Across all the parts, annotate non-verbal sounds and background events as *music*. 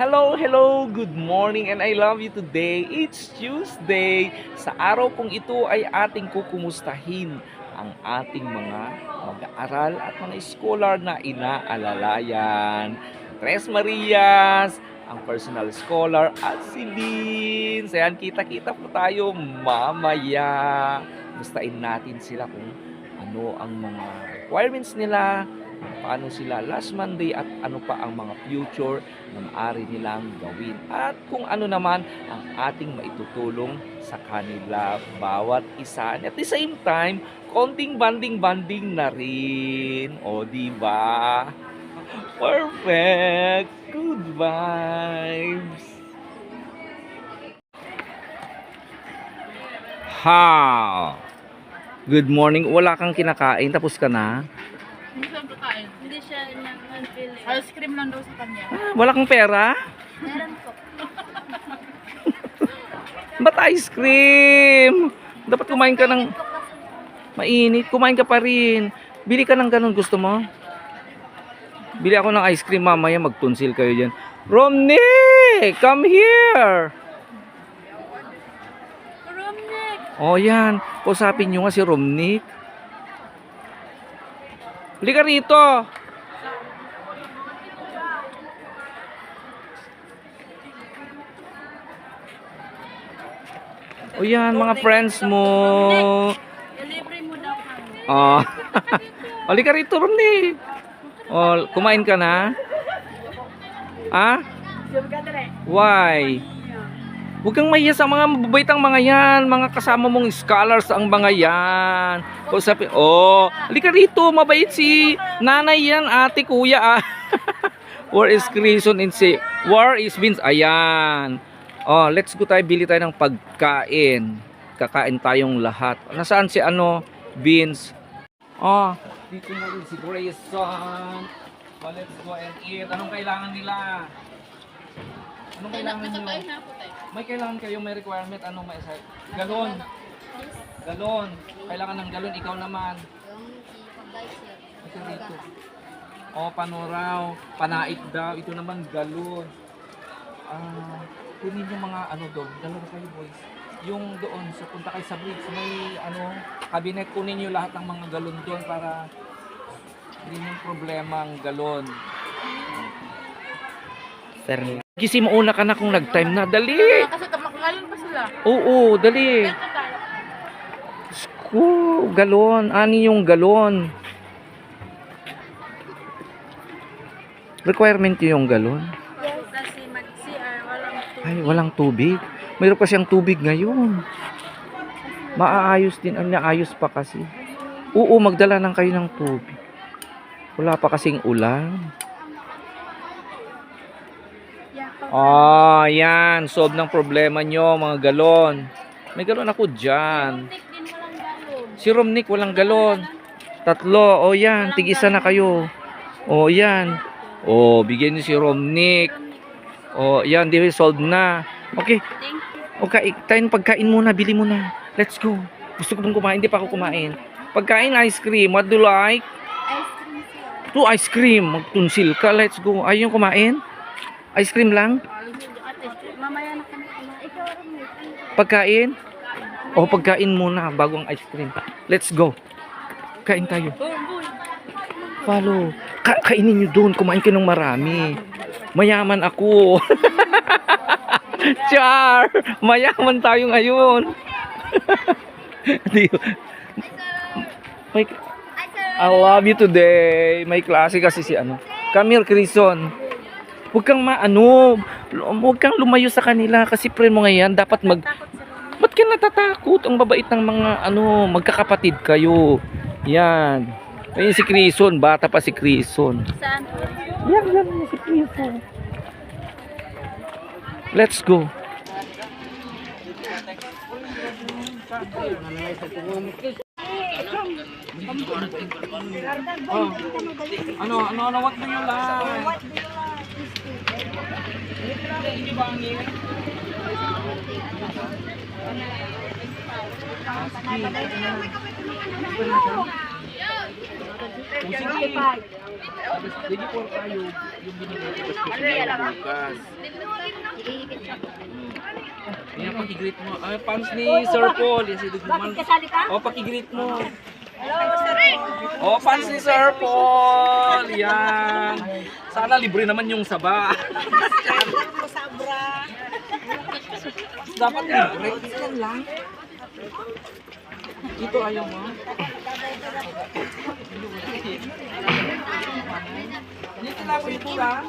Hello, hello, good morning and I love you today. It's Tuesday. Sa araw pong ito ay ating kukumustahin ang ating mga mag-aaral at mga scholar na inaalalayan. Tres Marias, ang personal scholar at si Vince. Ayan, kita-kita po tayo mamaya. Mustain natin sila kung ano ang mga requirements nila, paano sila last Monday at ano pa ang mga future na maaari nilang gawin at kung ano naman ang ating maitutulong sa kanila bawat isa. And at the same time, konting banding-banding na rin. O, di ba? Perfect! Good vibes! Ha! Good morning. Wala kang kinakain. Tapos ka na? Hindi siya kakain. Hindi siya nang-unfeel. Ice cream lang daw sa kanya. Ah, Wala kang pera? Meron po. *laughs* Ba't ice cream? Dapat kumain ka ng mainit. Kumain ka pa rin. Bili ka ng ganun. Gusto mo? Bili ako ng ice cream mamaya. Magtunsil kayo dyan. Romney! Come here! Romnick! O yan. Kusapin nyo nga si Romnick. Bili ka rito. O yan, mga friends mo. Oh. *laughs* Oli ka rito, Romney. Oh, kumain ka na? Ah? Why? Huwag kang mahiya sa mga mababaitang mga yan. Mga kasama mong scholars ang mga yan. O sabi, oh, halika rito, mabait si nanay yan, ate, kuya, ah. *laughs* Where is Grayson and si, where is Vince? Ayan. Oh, let's go tayo, bili tayo ng pagkain. Kakain tayong lahat. Nasaan si ano, Vince? Oh, dito na rin si Grayson. Oh, let's go and eat. Anong kailangan nila? Anong kailangan nyo? Nakakain na tayo. May kailangan kayo, may requirement, anong may isa? Galon. Galon. Kailangan ng galon, ikaw naman. Ito dito. O, panuraw. Panait daw. Ito naman, galon. Ah, kunin yung mga ano doon. Dalawa kayo, boys. Yung doon, sa punta kayo sa bridge, may ano, cabinet, kunin nyo lahat ng mga galon doon para hindi yung problema ang galon. Sir, gising mo una ka na kung nag-time na. Dali! Kasi kamakagalan pa sila. Oo, dali. Ko, galon. Ani yung galon. Requirement yun yung galon. Yes. Kasi mag-CR, walang tubig. Ay, walang tubig. Mayroon kasi ang tubig ngayon. Maaayos din. Ang naayos pa kasi. Oo, magdala lang kayo ng tubig. Wala pa kasing ulan. Ah, yan. Solve ng problema nyo, mga galon. May galon ako dyan. Si Romnick, walang galon. Tatlo. O yan, tig-isa na kayo. O yan. O, bigyan niyo si Romnick. O, yan, di solve na. Okay, okay, tayo pagkain muna, bili muna. Let's go. Gusto ko pong kumain, hindi pa ako kumain. Pagkain ice cream, what do you like? Ice cream. To ice cream, magtunsil ka, let's go. Ayaw kumain? Ice cream lang? Mamaya na kami. Ikaw. Pagkain? O, pagkain muna bago ang ice cream. Let's go. Kain tayo. Follow. Ka- kainin nyo doon. Kumain ka ng marami. Mayaman ako. *laughs* Char! Mayaman tayo ngayon. *laughs* I love you today. May klase kasi si ano. Come here, Crison. Huwag kang maano. Huwag kang lumayo sa kanila kasi friend mo ngayon. Dapat mag... Ba't ka natatakot? Ang babait ng mga ano, magkakapatid kayo. Yan. Ayun si Crison, bata pa si Crison. Saan? Yan, yan, yan si Crison. Let's go. Oh. Ano, ano, ano, what do you like? Hindi ba ang Kung sige, for tayo yung binigay ko sa special bukas. Kaya pakigreet mo. Ay, fans ni Sir Paul. Si Duguman. Kasali ka? O, pakigreet mo. Oh, fans ni Sir Paul. Yan. Sana libre naman yung saba. Dapat libre. Yan lang. Ito ayaw mo. Dito lang, ito lang.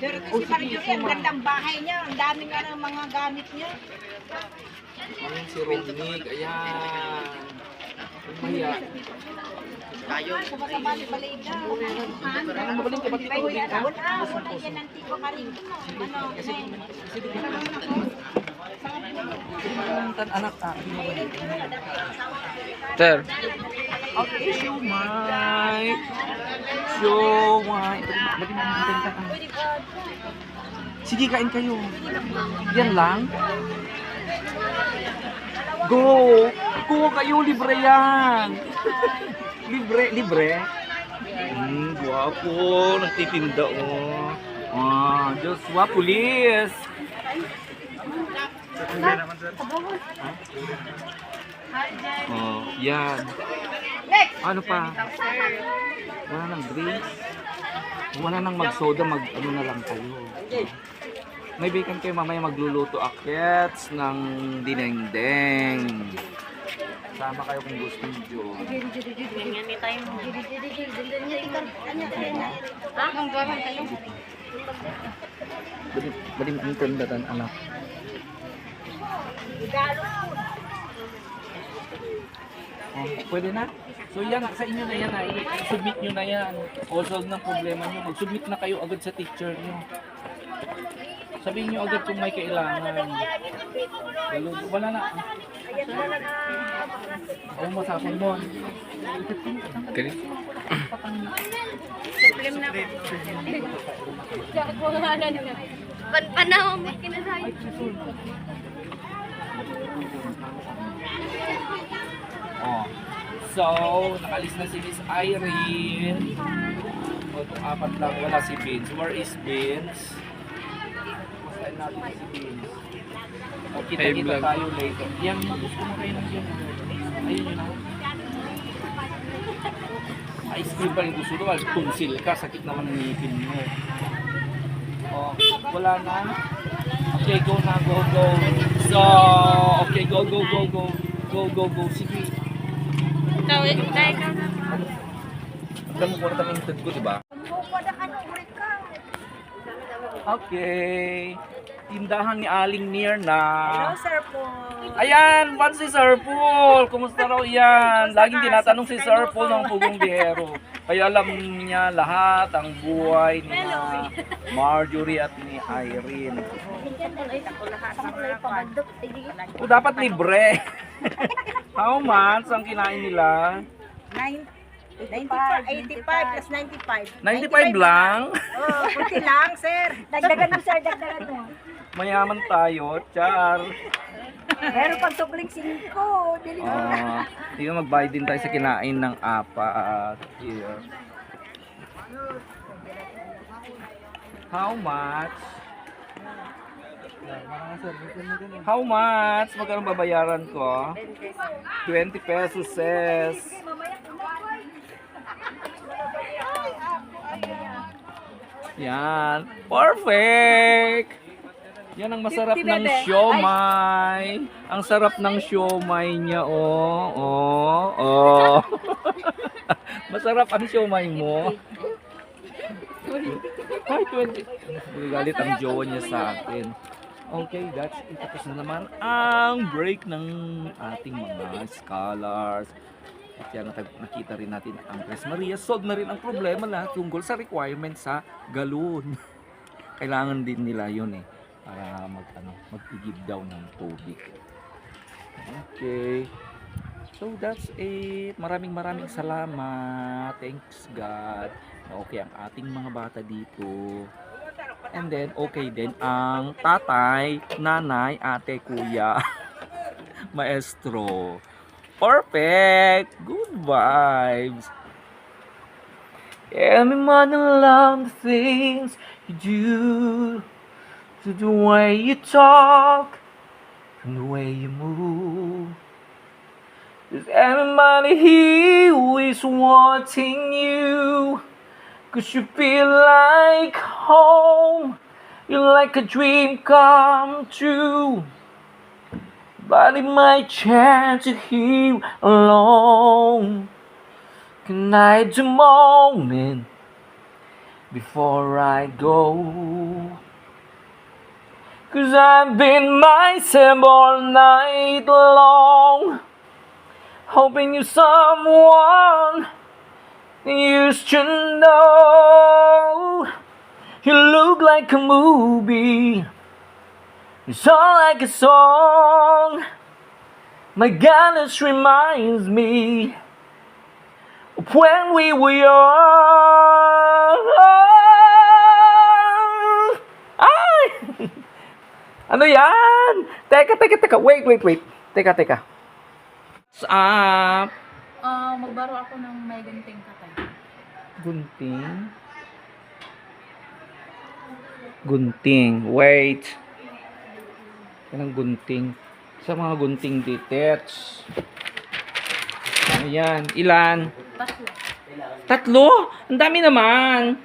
Sir, kasi Marjorie, ang gandang bahay niya. Ang dami nga ng mga gamit niya. Ayan si Rodnick. Ayan. Umaya. Ang magaling ka ba dito? Wala, wala, wala yan ang tipo ka rin. Ano, Tan anak. Sir, Okay. Bali mo natin ka. Sige, kain kayo. Yan lang. Go! Go kayo, libre yan. libre, libre. Hmm, guwapo. Nagtitinda, oh. Ah, Joshua, pulis. Oh, yan. Ano pa? Wala nang drinks. Wala nang mag-soda, mag ano na lang kayo. May bacon kayo mamaya magluluto akets ng dinengdeng. Sama kayo kung gusto nyo. Bali, bali ang tanda tan anak. Oh, pwede na? So yan, sa inyo na yan, ha? i-submit nyo na yan. O solve ng problema nyo, mag-submit na kayo agad sa teacher nyo. Sabihin nyo agad kung may kailangan. Lalo, wala na. Oo, masapon mo. kani? Panpanahon mo kinasabi. Oh. So, nakalis na si Miss Irene. O, apat lang, wala si Vince. Where is Vince? Natin si Vince. O, kita-kita vlog. tayo later. Yan, gusto mo kayo ng yan. Ayun yun ako. Ice cream pa rin gusto ko. Tunsil ka, sakit naman ng ngipin mo. Oh, wala na. Okay, go na, go, go. So, okay, go, go, go, go. Go, go, go. Sige. Ikaw, dahil ka na. Alam mo kung ano ko, di ba? Okay. Tindahan ni Aling Mirna. Hello, Sir Paul. Ayan, one si Sir Paul. Kumusta raw yan? Laging tinatanong si Sir Paul ng Pugong Biyero. Kaya alam niya lahat ang buhay ni na Marjorie at ni Irene. O dapat libre. *laughs* How much ang kinain nila? Nine- 95, 85 plus 95. 95 lang? Oh, kunti lang, sir. Dagdagan mo, sir. Dagdagan mo. Mayaman tayo, char. Meron pang subling 5. Dili Ah, tingnan magbayad din tayo sa kinain ng apat. Here. How much? How much? Magkano babayaran ko? 20 pesos, sis. Yan. Perfect! Yan ang masarap ng siomay. Ang sarap ng siomay niya, oh. Oh, oh. *laughs* masarap ang siomay mo. Ay, 20. Galit ang jowa niya sa akin. Okay, that's it. Tapos na naman ang break ng ating mga scholars. At yan, nakita rin natin ang Tres Maria. Solve na rin ang problema na tungkol sa requirement sa galon. *laughs* Kailangan din nila yun eh. Para mag, ano, mag-give down ng tubig. Okay. So that's it. Maraming maraming salamat. Thanks God. Okay ang ating mga bata dito. And then okay din ang tatay, nanay, ate, kuya, *laughs* maestro. Perfect! Good vibes! Man love the things you do, to the way you talk, and the way you move. Cause everybody here is wanting you, cause you feel like home, you're like a dream come true. But it might chance to hear alone. Can I the moment before I go? Cause I've been myself all night long, hoping you're someone you should know. You look like a movie, you sound like a song. My God, this reminds me of when we were young. Ano yan? Teka, teka, teka. Wait, wait, wait. Teka, teka. What's up? Ah, magbaro ako ng may ganting katay. Gunting. Gunting. Wait. Yan ang gunting. Sa mga gunting ditets. Ano yan? Ilan? Tatlo. Tatlo? Ang dami naman.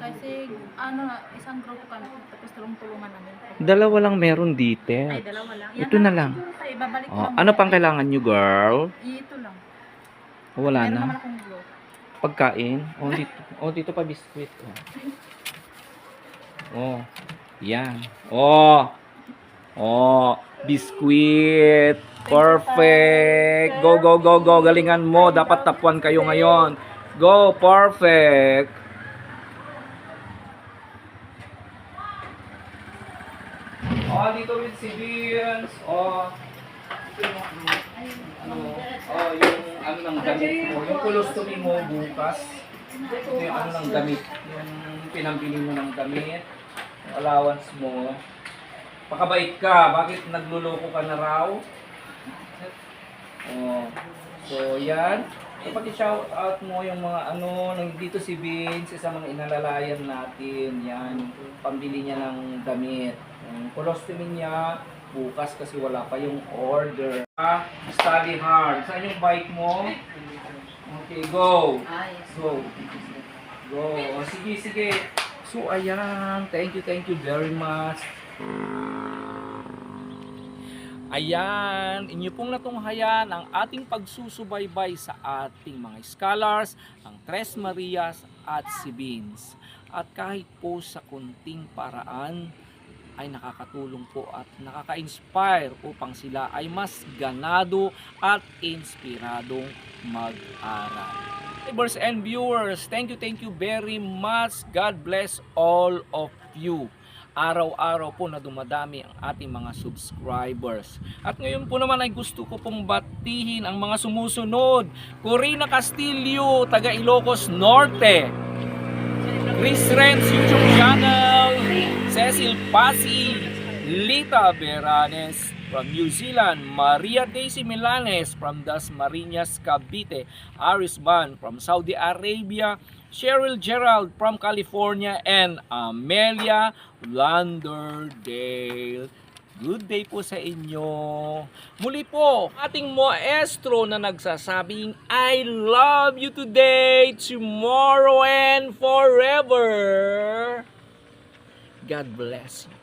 Kasi, ano, isang grupo kami. Tapos tulong-tulungan namin. Dalawa lang meron Ay, ditet. dalawa lang. Ito na lang. Ay, babalik ko Oh, ano pang kailangan nyo, girl? Ito lang. Wala Meron na. naman akong. Pagkain? Oh, dito, oh, dito pa biskuit. Oh. oh. Yan. Oh. Oh. Biskuit. Perfect. Go, go, go, go. Galingan mo. Dapat tapuan kayo ngayon. Go. Perfect. Oh, dito with. Oh. Ito yung, ano, oh, yung ano ng damit mo. Yung colostomy mo bukas. Ito yung ano ng damit. Yung pinambili mo ng damit. Yung allowance mo. Pakabait ka. Bakit nagluloko ka na raw? Oh. So, yan. So, pati-shout out mo yung mga ano, nandito si Vince, sa mga inalalayan natin. Yan, pambili niya ng damit. Yung colostomy niya, bukas kasi wala pa yung order. Ah, study hard. Saan yung bike mo? Okay, go. Go. Go. O, sige, sige. So, ayan. Thank you, thank you very much. Ayan, inyo pong natunghayan ang ating pagsusubaybay sa ating mga scholars, ang Tres Marias at si Beans. At kahit po sa kunting paraan ay nakakatulong po at nakaka-inspire upang sila ay mas ganado at inspiradong mag-aral. Neighbors and viewers, thank you, thank you very much. God bless all of you araw-araw po na dumadami ang ating mga subscribers. At ngayon po naman ay gusto ko pong batihin ang mga sumusunod. Corina Castillo, taga Ilocos Norte. Chris Renz YouTube channel. Cecil Pasi. Lita Beranes from New Zealand. Maria Daisy Milanes from Das Marinas, Cavite. Aris Ban from Saudi Arabia. Cheryl Gerald from California and Amelia Landerdale. Good day po sa inyo. Muli po, ating maestro na nagsasabing I love you today, tomorrow, and forever. God bless you.